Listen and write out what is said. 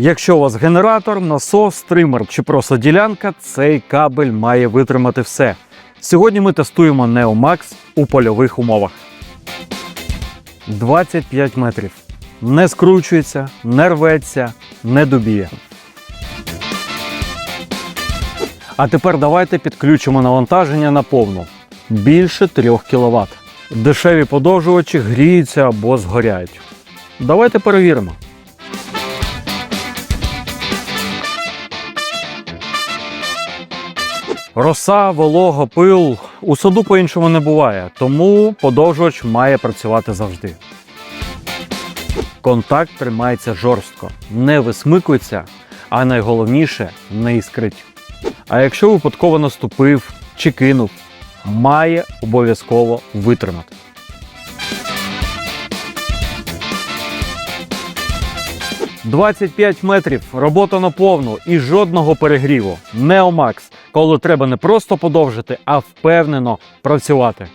Якщо у вас генератор, насос, тример чи просто ділянка, цей кабель має витримати все. Сьогодні ми тестуємо Neomax у польових умовах. 25 метрів. Не скручується, не рветься, не дубіє. А тепер давайте підключимо навантаження на повну. Більше 3 кВт. Дешеві подовжувачі гріються або згоряють. Давайте перевіримо. Роса, волога, пил у саду по-іншому не буває, тому подовжувач має працювати завжди. Контакт тримається жорстко, не висмикується, а найголовніше не іскрить. А якщо випадково наступив чи кинув, має обов'язково витримати. «25 метрів, робота на повну і жодного перегріву. Neomax, коли треба не просто подовжити, а впевнено працювати.